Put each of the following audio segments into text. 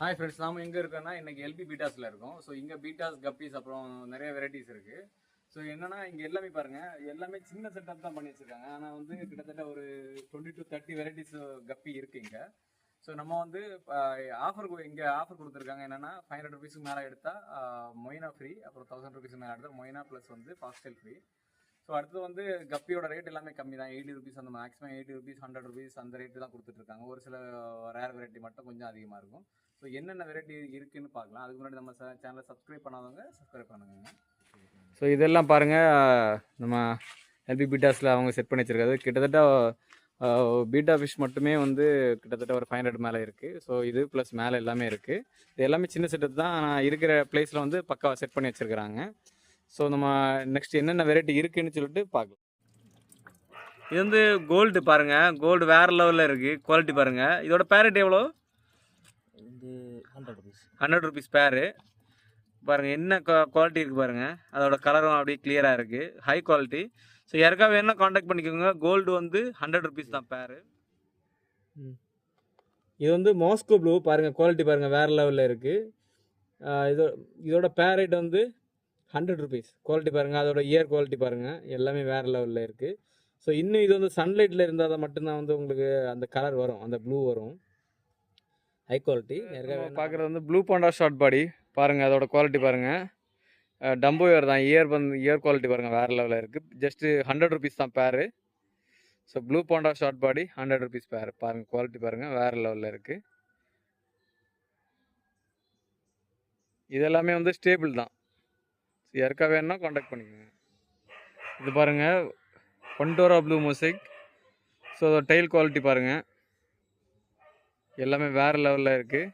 Hi friends நாம எங்கே இருக்கோம்னா இன்னைக்கு எல்பி பீட்டாஸில் இருக்கோம். ஸோ இங்கே பீட்டாஸ் கப்பீஸ் அப்புறம் நிறைய வெரைட்டிஸ் இருக்குது ஸோ என்னென்னா இங்கே எல்லாமே பாருங்கள் எல்லாமே சின்ன செட்டப் தான் பண்ணி வச்சுருக்காங்க. ஆனால் வந்து கிட்டத்தட்ட ஒரு டுவெண்ட்டி டு தேர்ட்டி வெரைட்டிஸ் கப்பி இருக்குது இங்கே. ஸோ நம்ம வந்து ஆஃபர் இங்கே ஆஃபர் கொடுத்துருக்காங்க என்னன்னா ஃபைவ் ஹண்ட்ரட் ருபீஸ்க்கு மேலே எடுத்தால் மொயினா ஃப்ரீ அப்புறம் தௌசண்ட் ருபீஸ் மேலே எடுத்தால் மொயினா ப்ளஸ் வந்து ஃபாஸ்டல் ஃப்ரீ ஸோ அடுத்தது வந்து கப்பியோட ரேட் எல்லாமே கம்மி தான் எயிட்டி ருபீஸ் அந்த maximum eighty rupees hundred rupees அந்த ரேட்டு தான் கொடுத்துட்ருக்காங்க. ஒரு சில uh, ரேர் வெரைட்டி மட்டும் கொஞ்சம் அதிகமாக இருக்கும். ஸோ என்னென்ன வெரைட்டி இருக்குன்னு பார்க்கலாம். அதுக்கு முன்னாடி நம்ம சேனலை சப்ஸ்கிரைப் பண்ணாதவங்க சப்ஸ்கிரைப் பண்ணுங்க ஸோ இதெல்லாம் பாருங்கள் நம்ம எல்பி பீட்டாஸில் அவங்க செட் பண்ணி வச்சிருக்காது கிட்டத்தட்ட uh, பீட்டா ஃபிஷ் மட்டுமே வந்து கிட்டத்தட்ட ஒரு ஃபைவ் ஹண்ட்ரட் மேலே இருக்குது ஸோ இது ப்ளஸ் மேலே எல்லாமே இருக்குது இது எல்லாமே சின்ன செட்டு தான். ஆனால் இருக்கிற பிளேஸில் வந்து பக்காவாக செட் பண்ணி வச்சுருக்கிறாங்க. ஸோ நம்ம நெக்ஸ்ட் என்னென்ன வெரைட்டி இருக்குன்னு சொல்லிட்டு பார்க்கலாம். இது வந்து கோல்டு பாருங்கள் கோல்டு வேறு லெவலில் இருக்குது குவாலிட்டி பாருங்கள் இதோட பேரட் எவ்வளோ? இது ஹண்ட்ரட் ருபீஸ் ஹண்ட்ரட் ருபீஸ் பேரு பாருங்கள் என்ன குவாலிட்டி இருக்குது பாருங்கள் அதோட கலரும் அப்படியே கிளியராக இருக்குது ஹை குவாலிட்டி ஸோ யாருக்கா வேணா காண்டாக்ட் பண்ணிக்கோங்க. கோல்டு வந்து ஹண்ட்ரட் ருபீஸ் தான் பேரு இது வந்து மாஸ்கோ ப்ளூ பாருங்கள் குவாலிட்டி பாருங்கள் வேறு லெவலில் இருக்குது இதோ இதோட பேரேட் வந்து ஹண்ட்ரட் ருபீஸ் குவாலிட்டி பாருங்கள் அதோட இயர் குவாலிட்டி பாருங்கள் எல்லாமே வேறு லெவலில் இருக்குது ஸோ இன்னும் இது வந்து சன்லைட்டில் இருந்தால் தான் மட்டும்தான் வந்து உங்களுக்கு அந்த கலர் வரும் அந்த ப்ளூ வரும். ஹை குவாலிட்டி பார்க்குறது வந்து ப்ளூ பாண்டா ஷார்ட் பாடி பாருங்கள் அதோட குவாலிட்டி பாருங்கள் டம்போ இயர் தான். இயர் வந்து இயர் குவாலிட்டி பாருங்கள் வேறு லெவலில் இருக்குது ஜஸ்ட்டு ஹண்ட்ரட் ருபீஸ் தான் pair so blue panda short body hundred rupees pair பாருங்கள் குவாலிட்டி பாருங்கள் வேறு லெவலில் இருக்குது இது எல்லாமே வந்து ஸ்டேபிள் தான். யாருக்கா வேணும்னா காண்டாக்ட் பண்ணிக்கோங்க. இது பாருங்கள் கொண்டோரா ப்ளூ மொசைக் ஸோ அதோட டைல் குவாலிட்டி பாருங்கள் எல்லாமே வேறு லெவலில் இருக்குது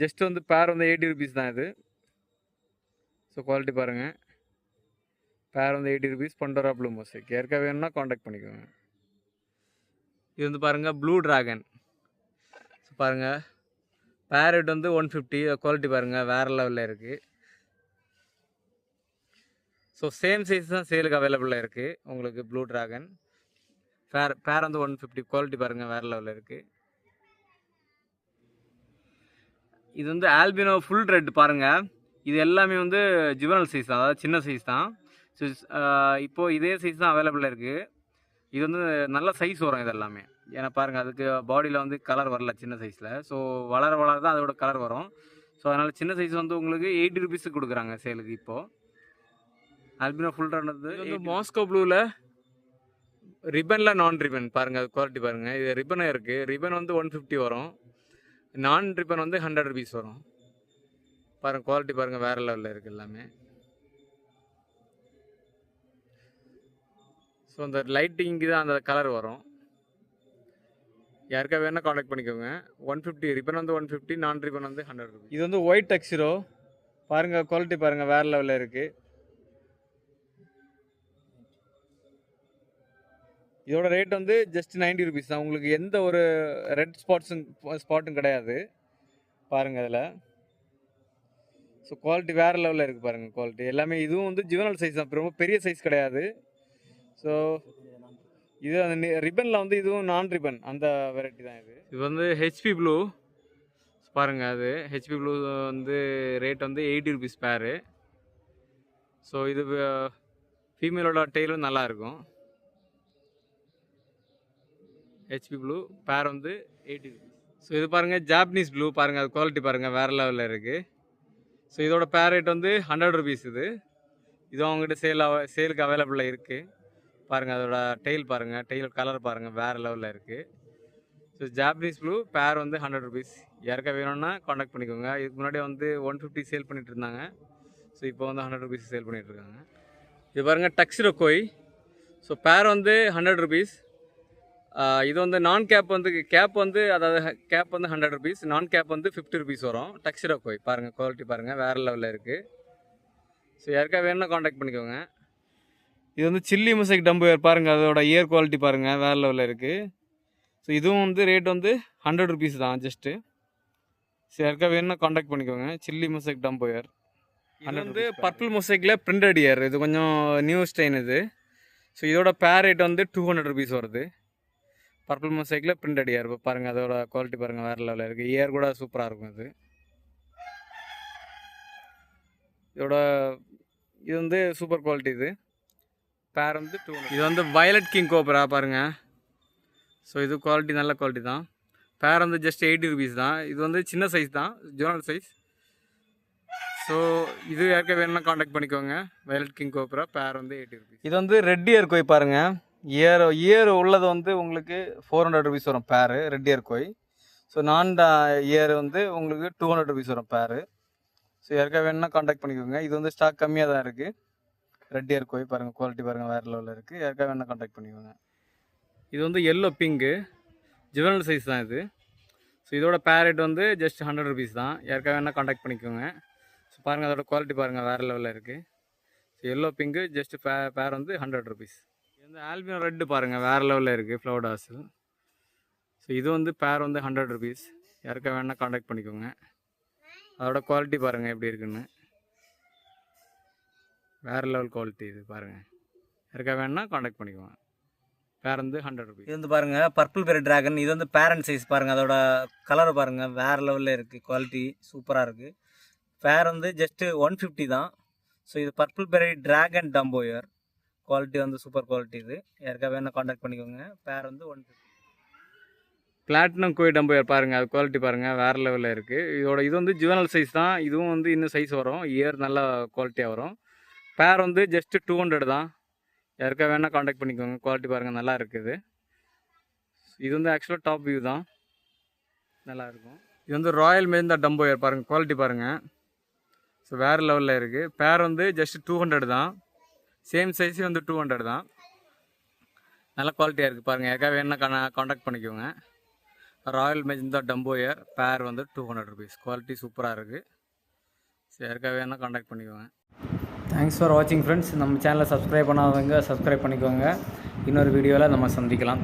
ஜஸ்ட் வந்து பேர் வந்து எயிட்டி ருபீஸ் தான் இது. ஸோ குவாலிட்டி பாருங்கள் பேர் வந்து eighty rupees Pandora blue mosaic யாருக்கா வேணும்னா காண்டாக்ட் பண்ணிக்கோங்க. இது வந்து பாருங்கள் ப்ளூ ட்ராகன் ஸோ பாருங்கள் பேரட் வந்து ஒன் ஃபிஃப்டி குவாலிட்டி பாருங்கள் வேறு லெவலில் இருக்குது ஸோ சேம் சைஸ் தான் சேலுக்கு அவைலபிளாக இருக்குது உங்களுக்கு ப்ளூ ட்ராகன் ஃபேர் பேர் வந்து ஒன் ஃபிஃப்டி குவாலிட்டி பாருங்கள் வேறு லெவலில் இருக்குது இது வந்து ஆல்பினோ ஃபுல் ரெட் பாருங்கள் இது எல்லாமே வந்து ஜுவனல் சைஸ் தான் அதாவது சின்ன சைஸ் தான். ஸோ இப்போது இதே சைஸ் தான் அவைலபிளாக இருக்குது இது வந்து நல்ல சைஸ் வரும் இது எல்லாமே. ஏன்னா பாருங்கள் அதுக்கு பாடியில் வந்து கலர் வரல சின்ன சைஸில் ஸோ வளர வளர தான் அதோட கலர் வரும். ஸோ அதனால் சின்ன சைஸ் வந்து உங்களுக்கு எயிட்டி ருபீஸுக்கு கொடுக்குறாங்க சேலுக்கு இப்போது ஆல்பினோ ஃபுல் ரன் வந்து மாஸ்கோ ப்ளூவில் ரிப்பனில் நான் ரிப்பன் பாருங்கள் அது குவாலிட்டி பாருங்கள் இது ரிப்பனாக இருக்குது ரிப்பன் வந்து ஒன் ஃபிஃப்டி வரும். நான் ரிப்பன் வந்து ஹண்ட்ரட் ருபீஸ் வரும். பாருங்கள் குவாலிட்டி பாருங்கள் வேறு லெவலில் இருக்குது எல்லாமே. ஸோ அந்த லைட்டிங்க்கு தான் அந்த கலர் வரும். யாருக்கா வேணால் காண்டாக்ட் பண்ணிக்கோங்க. ஒன் ஃபிஃப்டி ரிப்பன் வந்து ஒன் ஃபிஃப்டி நான் ரிப்பன் வந்து ஹண்ட்ரட் ருபீஸ் இது வந்து ஒயிட் டெக்ஸிரோ பாருங்கள் குவாலிட்டி பாருங்கள் வேறு லெவலில் இருக்குது இதோட ரேட் வந்து ஜஸ்ட் நைன்டி ருபீஸ் தான். உங்களுக்கு எந்த ஒரு ரெட் ஸ்பாட்ஸும் ஸ்பாட்டும் கிடையாது. பாருங்கள் அதில். ஸோ குவாலிட்டி வேறு லெவலில் இருக்குது பாருங்கள் குவாலிட்டி எல்லாமே இதுவும் வந்து ஜுவனல் சைஸ் தான். ரொம்ப பெரிய சைஸ் கிடையாது. ஸோ இது அந்த ரிப்பனில் வந்து இதுவும் நான் ரிப்பன் அந்த வெரைட்டி தான் இது. இது வந்து ஹெச்பி ப்ளூ பாருங்கள் அது. ஹெச்பி ப்ளூ வந்து ரேட் வந்து எயிட்டி ருபீஸ் பேரு ஸோ இது ஃபீமேலோட டெய்லும் நல்லாயிருக்கும் ஹெச்பி ப்ளூ பேர் வந்து எயிட்டி ருபீஸ் ஸோ இது பாருங்கள் ஜாப்பனீஸ் ப்ளூ பாருங்கள் அது குவாலிட்டி பாருங்கள் வேறு லெவலில் இருக்குது ஸோ இதோட பேர் ரேட் வந்து ஹண்ட்ரட் ருபீஸ் இது. இது அவங்ககிட்ட சேல் சேலுக்கு அவைலபிளாக இருக்குது பாருங்கள் அதோட டெய்ல் பாருங்கள் டெய்ல் கலர் பாருங்கள் வேறு லெவலில் இருக்குது ஸோ ஜாப்பனீஸ் ப்ளூ பேர் வந்து ஹண்ட்ரட் ருபீஸ் யாருக்கா வேணும்னா காண்டாக்ட் பண்ணிக்கோங்க. இதுக்கு முன்னாடி வந்து ஒன் ஃபிஃப்டி சேல் பண்ணிகிட்டு இருந்தாங்க. ஸோ இப்போ வந்து ஹண்ட்ரட் ருபீஸ் சேல் பண்ணிகிட்ருக்காங்க இருக்காங்க. இது பாருங்கள் டக்ஸிரோ கோய் ஸோ பேர் வந்து ஹண்ட்ரட் ருபீஸ் இது வந்து நான் கேப் வந்து கேப் வந்து அதாவது கேப் வந்து ஹண்ட்ரட் ருபீஸ் நான் கேப் வந்து ஃபிஃப்டி ருபீஸ் வரும். டக்ஸிரோ கோய் பாருங்கள் குவாலிட்டி பாருங்கள் வேறு லெவலில் இருக்குது ஸோ யாருக்கா வேணும்னா காண்டாக்ட் பண்ணிக்கோங்க. இது வந்து சில்லி முசைக் டம்பு பாருங்கள் அதோட இயர் குவாலிட்டி பாருங்கள் வேறு லெவலில் இருக்குது ஸோ இதுவும் வந்து ரேட் வந்து ஹண்ட்ரட் ருபீஸ் தான் ஜஸ்ட்டு ஸோ யாருக்கா வேணும்னா காண்டாக்ட் பண்ணிக்கோங்க சில்லி முசைக் டம்பு இயர் இது வந்து பர்பிள் முசைக்கில் பிரிண்டட் இயர் இது கொஞ்சம் நியூ ஸ்டைன் இது. ஸோ இதோட பேர் ரேட் வந்து டூ ஹண்ட்ரட் ருபீஸ் வருது. பர்பிள் மொசைக்கில் பிரிண்டட் இயர் பாருங்கள் அதோட குவாலிட்டி பாருங்கள் வேறு லெவலில் இருக்குது இயர் கூட சூப்பராக இருக்கும் இது. இதோட இது வந்து சூப்பர் குவாலிட்டி இது. பேர் வந்து டூ இது வந்து வயலட் கிங் கோப்ரா பாருங்கள் ஸோ இது குவாலிட்டி நல்ல குவாலிட்டி தான். பேர் வந்து ஜஸ்ட் எயிட்டி ருபீஸ் தான். இது வந்து சின்ன சைஸ் தான். ஜோனல் சைஸ் ஸோ இது யாருக்கா வேணும்னா காண்டாக்ட் பண்ணிக்கோங்க. வயலட் கிங் கோப்ரா பேர் வந்து எயிட்டி ருபீஸ் இது வந்து ரெட் இயர் கோய் பாருங்கள் இயர் இயர் உள்ளது வந்து உங்களுக்கு ஃபோர் ஹண்ட்ரட் ருபீஸ் வரும் pair red ear koi so non ear வந்து உங்களுக்கு டூ ஹண்ட்ரட் ருபீஸ் வரும் பேரு ஸோ யாருக்கா வேணும்னா காண்டாக்ட் பண்ணிக்கோங்க. இது வந்து ஸ்டாக் கம்மியாக தான் இருக்குது ரெட் இயர் கோய் பாருங்கள் குவாலிட்டி பாருங்கள் வேறு லெவலில் இருக்குது யாருக்கா வேணால் காண்டாக்ட் பண்ணிக்கோங்க. இது வந்து எல்லோ பிங்கு ஜுவனல் சைஸ் தான் இது. ஸோ இதோட பேரட் வந்து ஜஸ்ட் ஹண்ட்ரட் ருபீஸ் தான். யாருக்கா வேணால் காண்டாக்ட் பண்ணிக்கோங்க. ஸோ பாருங்கள் அதோட குவாலிட்டி பாருங்கள் வேறு லெவலில் இருக்குது ஸோ எல்லோ பிங்கு ஜஸ்ட் பே பேர் வந்து ஹண்ட்ரட் ருபீஸ் இந்த வந்து ஆல்பினோ ரெட்டு பாருங்கள் வேறு லெவலில் இருக்குது ஃப்ளவர் டாஸு ஸோ இது வந்து பேர் வந்து ஹண்ட்ரட் ருபீஸ் யாருக்கா வேணால் காண்டாக்ட் பண்ணிக்கோங்க. அதோட குவாலிட்டி பாருங்கள் எப்படி இருக்குன்னு. வேறு லெவல் குவாலிட்டி இது பாருங்கள் யாருக்கா வேணால் காண்டாக்ட் பண்ணிக்கோங்க. பேர் வந்து ஹண்ட்ரட் ருபீஸ் இது வந்து பாருங்கள் பர்பிள் பெரி ட்ராகன் இது வந்து பேரண்ட் சைஸ் பாருங்கள் அதோட கலர் பாருங்கள் வேற லெவலில் இருக்குது குவாலிட்டி சூப்பராக இருக்குது பேர் வந்து ஜஸ்ட்டு ஒன் ஃபிஃப்டி தான். ஸோ இது purple berry dragon dumbo ear quality வந்து சூப்பர் குவாலிட்டி இது. யாருக்கா வேணா காண்டாக்ட் பண்ணிக்கோங்க. பேர் வந்து one fifty platinum koi dumbo ear பாருங்கள் அது குவாலிட்டி பாருங்கள் வேறு லெவலில் இருக்குது இதோட இது வந்து ஜுவனல் சைஸ் தான். இதுவும் வந்து இன்னும் சைஸ் வரும். இயர் நல்லா குவாலிட்டியாக வரும். பேர் வந்து ஜஸ்ட்டு டூ ஹண்ட்ரட் தான். யாருக்கா வேணால் காண்டாக்ட் பண்ணிக்கோங்க. குவாலிட்டி பாருங்கள் நல்லா இருக்குது இது. வந்து ஆக்சுவலாக டாப் வியூ தான். நல்லா இருக்கும். இது வந்து ராயல் மேந்தா டம்போயர் பாருங்கள் குவாலிட்டி பாருங்கள் ஸோ வேறு லெவலில் இருக்குது பேர் வந்து ஜஸ்ட் டூ ஹண்ட்ரட் தான். சேம் சைஸே வந்து டூ ஹண்ட்ரட் தான். நல்ல குவாலிட்டியாக இருக்குது பாருங்கள் யாருக்கா வேணால் காண்டாக்ட் பண்ணிக்கோங்க. ராயல் மெஜந்தா டம்போயர் பேர் வந்து டூ ஹண்ட்ரட் ருபீஸ் குவாலிட்டி சூப்பராக இருக்குது சரி எக்கா வேணுன்னா காண்டாக்ட் பண்ணிக்கோங்க. தேங்க்ஸ் ஃபார் வாட்சிங் ஃப்ரெண்ட்ஸ் நம்ம சேனலை சப்ஸ்கிரைப் பண்ணாதவங்க சப்ஸ்கிரைப் பண்ணிக்கோங்க. இன்னொரு வீடியோவில் நம்ம சந்திக்கலாம்.